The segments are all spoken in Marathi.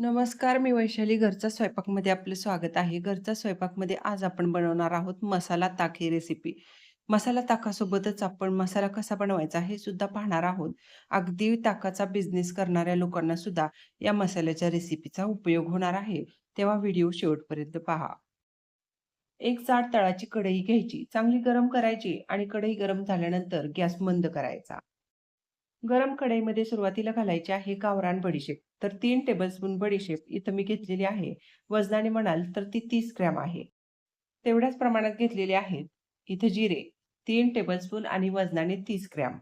नमस्कार, मी वैशाली. घरच्या स्वयंपाकमध्ये आपलं स्वागत आहे. घरच्या स्वयंपाकमध्ये आज आपण बनवणार आहोत मसाला ताक ही रेसिपी. मसाला ताकासोबतच आपण मसाला कसा बनवायचा हे सुद्धा पाहणार आहोत. अगदी ताकाचा बिझनेस करणाऱ्या लोकांना सुद्धा या मसाल्याच्या रेसिपीचा उपयोग होणार आहे. तेव्हा व्हिडिओ शेवटपर्यंत पहा. एक जाड तळाची कढई घ्यायची, चांगली गरम करायची आणि कढई गरम झाल्यानंतर गॅस मंद करायचा. गरम कढईमध्ये सुरुवातीला घालायचे आहे गावरान बडीशेप. तर तीन टेबलस्पून बडीशेप इथं मी घेतलेली आहे. वजनाने म्हणाल तर ती तीस ग्रॅम आहे. तेवढ्याच प्रमाणात घेतलेले आहेत इथं जिरे तीन टेबलस्पून आणि वजनाने तीस ग्रॅम.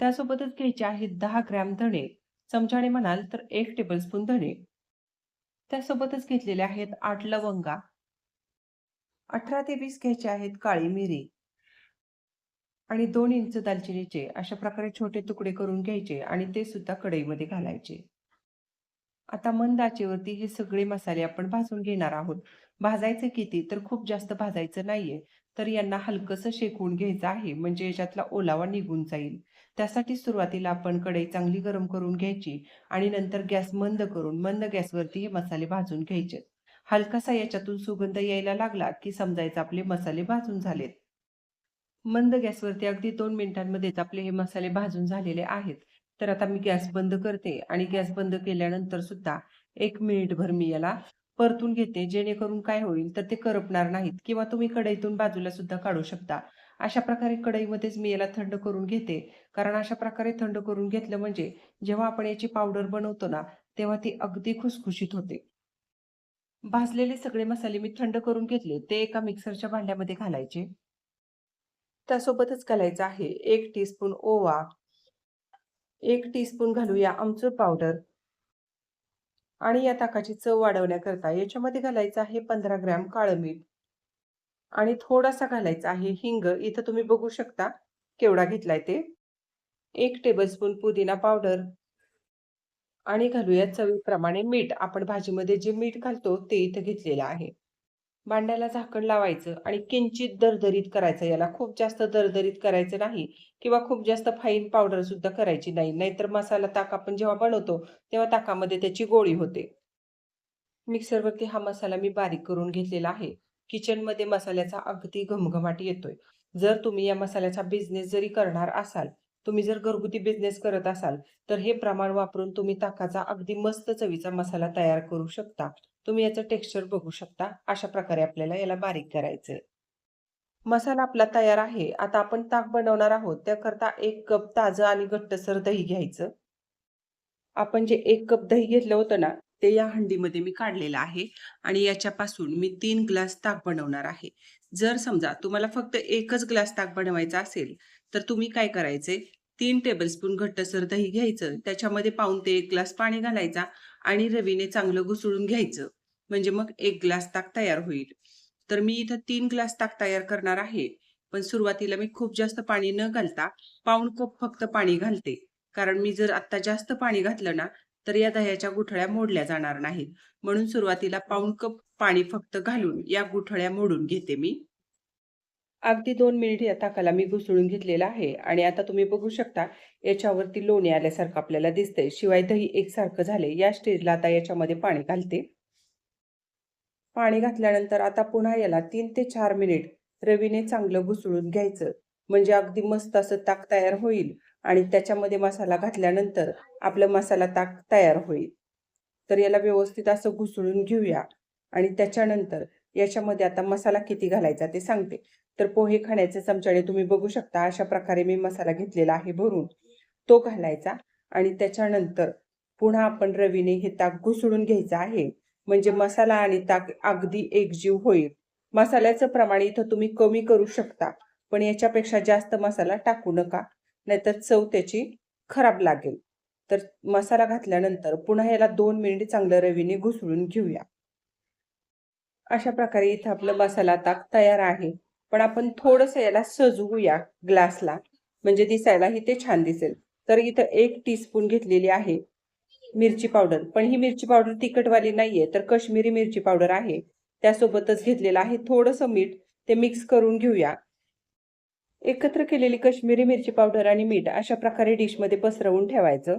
त्यासोबतच घ्यायचे आहेत दहा ग्रॅम धणे. चमच्याने म्हणाल तर एक टेबलस्पून धणे. त्यासोबतच घेतलेले आहेत आठ लवंगा. 18 ते वीस घ्यायचे आहेत काळी मिरी. आणि दोन इंच दालचिनीचे अशा प्रकारे छोटे तुकडे करून घ्यायचे आणि ते सुद्धा कढईमध्ये घालायचे. आता मंद आचेवरती हे सगळे मसाले आपण भाजून घेणार आहोत. भाजायचे किती? तर खूप जास्त भाजायचं नाहीये. तर यांना हलकंसं शेकवून घ्यायचं आहे म्हणजे याच्यातला ओलावा निघून जाईल. त्यासाठी सुरुवातीला आपण कढई चांगली गरम करून घ्यायची आणि नंतर गॅस मंद करून मंद गॅसवरती हे मसाले भाजून घ्यायचे. हलकासा याच्यातून सुगंध यायला लागला की समजायचं आपले मसाले भाजून झालेत. मंद गॅसवरती अगदी दोन मिनिटांमध्येच आपले हे मसाले भाजून झालेले आहेत. तर आता मी गॅस बंद करते आणि गॅस बंद केल्यानंतर सुद्धा एक मिनिटभर मी याला परतून घेते, जेणेकरून काय होईल तर ते करपणार नाहीत किंवा तुम्ही कढईतून बाजूला सुद्धा काढू शकता. अशा प्रकारे कढईमध्येच मी याला थंड करून घेते. कारण अशा प्रकारे थंड करून घेतलं म्हणजे जेव्हा आपण याची पावडर बनवतो ना, तेव्हा ती अगदी खुसखुशीत होते. भाजलेले सगळे मसाले मी थंड करून घेतले. ते एका मिक्सरच्या भांड्यामध्ये घालायचे. त्यासोबतच घालायचं आहे एक टीस्पून ओवा. एक टीस्पून घालूया आमचूर पावडर. आणि या ताकाची चव वाढवण्याकरता याच्यामध्ये घालायचं आहे 15 ग्रॅम काळं मीठ. आणि थोडासा घालायचा आहे हिंग. इथं तुम्ही बघू शकता केवढा घेतलाय ते. एक टेबलस्पून पुदिना पावडर. आणि घालूया चवीप्रमाणे मीठ. आपण भाजीमध्ये जे मीठ घालतो ते इथं घेतलेलं आहे. भांड्याला झाकण लावायचं आणि किंचित दरदरीत करायचं याला. खूप जास्त दरदरीत करायचं नाही किंवा खूप जास्त फाईन पावडर सुद्धा करायची नाही. नाहीतर मसाला ताक आपण जेव्हा बनवतो, तेव्हा ताकामध्ये त्याची गोळी होते. मिक्सरवरती हा मसाला मी बारीक करून घेतलेला आहे. किचनमध्ये मसाल्याचा अगदी घमघमाट येतोय. जर तुम्ही या मसाल्याचा बिझनेस जरी करणार असाल, तुम्ही जर घरगुती बिझनेस करत असाल, तर हे प्रमाण वापरून तुम्ही ताकाचा अगदी मस्त चवीचा मसाला तयार करू शकता. तुम्ही याचं टेक्स्चर बघू शकता. अशा प्रकारे आपल्याला याला बारीक करायचंय. मसाला आपला तयार आहे. आता आपण ताक बनवणार आहोत. त्याकरता एक कप ताजं आणि घट्टसर दही घ्यायचं. आपण जे एक कप दही घेतलं होतं ना, ते या हंडीमध्ये मी काढलेलं आहे आणि याच्यापासून मी तीन ग्लास ताक बनवणार आहे. जर समजा तुम्हाला फक्त एकच ग्लास ताक बनवायचा असेल, तर तुम्ही काय करायचंय तीन टेबलस्पून घट्टसर दही घ्यायचं. त्याच्यामध्ये पाहून ते एक ग्लास पाणी घालायचा आणि रवीने चांगलं घुसळून घ्यायचं. म्हणजे मग एक ग्लास ताक तयार होईल. तर मी इथं तीन ग्लास ताक तयार करणार आहे. पण सुरुवातीला मी खूप जास्त पाणी न घालता पाऊण कप फक्त पाणी घालते. कारण मी जर आत्ता जास्त पाणी घातलं ना, तर या दह्याच्या गुठळ्या मोडल्या जाणार नाहीत. म्हणून सुरुवातीला पाऊण कप पाणी फक्त घालून या गुठळ्या मोडून घेते मी. अगदी दोन मिनिट या ताकाला मी घुसळून घेतलेलं आहे आणि आता तुम्ही बघू शकता याच्यावरती लोणी आल्यासारखं आपल्याला दिसतंय. शिवाय दही एकसारखं झाले या स्टेजला आता याच्यामध्ये पाणी घालते. पाणी घातल्यानंतर आता पुन्हा याला तीन ते चार मिनिट रवीने चांगलं घुसळून घ्यायचं. म्हणजे अगदी मस्त असं ताक तयार होईल आणि त्याच्यामध्ये मसाला घातल्यानंतर आपलं मसाला ताक तयार होईल. तर याला व्यवस्थित असं घुसळून घेऊया आणि त्याच्यानंतर याच्यामध्ये आता मसाला किती घालायचा ते सांगते. तर पोहे खाण्याच्या चमच्याने तुम्ही बघू शकता अशा प्रकारे मी मसाला घेतलेला आहे भरून. तो घालायचा आणि त्याच्यानंतर पुन्हा आपण रवीने हे ताक घुसळून घ्यायचं आहे. म्हणजे मसाला आणि ताक अगदी एकजीव होईल. मसाल्याचं प्रमाण इथं तुम्ही कमी करू शकता. पण याच्यापेक्षा जास्त मसाला टाकू नका. नाहीतर चव त्याची खराब लागेल. तर मसाला घातल्यानंतर पुन्हा याला दोन मिनिट चांगलं रवीने घुसळून घेऊया. अशा प्रकारे इथं आपलं मसाला ताक तयार आहे. पण आपण थोडंसं याला सजवूया ग्लासला. म्हणजे दिसायलाही ते छान दिसेल. तर इथं एक टीस्पून घेतलेली आहे मिरची पावडर. पण ही मिरची पावडर तिखटवाली नाहीये, तर कश्मीरी मिरची पावडर आहे. त्यासोबतच घेतलेलं आहे थोडंसं मीठ. ते मिक्स करून घेऊया. एकत्र केलेली कश्मीरी मिरची पावडर आणि मीठ अशा प्रकारे डिशमध्ये पसरवून ठेवायचं.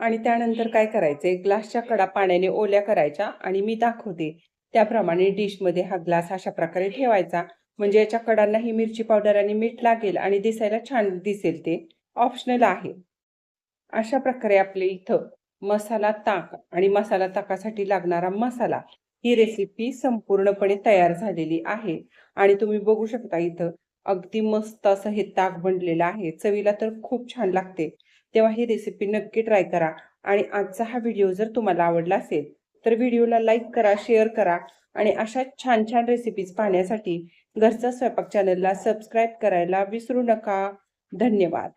आणि त्यानंतर काय करायचं ग्लासच्या कडा पाण्याने ओल्या करायच्या आणि मी दाखवते त्याप्रमाणे डिशमध्ये हा ग्लास अशा प्रकारे ठेवायचा. म्हणजे याच्या कडांना ही मिरची पावडर आणि मीठ लागेल आणि दिसायला छान दिसेल ते. ऑप्शनल आहे. अशा प्रकारे आपले इथं मसाला ताक आणि मसाला ताकासाठी लागणारा मसाला ही रेसिपी संपूर्णपणे तयार झालेली आहे. आणि तुम्ही बघू शकता इथं अगदी मस्त असं हे ताक बनलेलं आहे. चवीला तर खूप छान लागते. तेव्हा ही रेसिपी नक्की ट्राय करा. आणि आजचा हा व्हिडिओ जर तुम्हाला आवडला असेल तर व्हिडिओला लाईक करा शेअर करा आणि अशा छान छान रेसिपीज पाहण्यासाठी घरचा स्वयंपाक चॅनलला सबस्क्राईब करायला विसरू नका. धन्यवाद.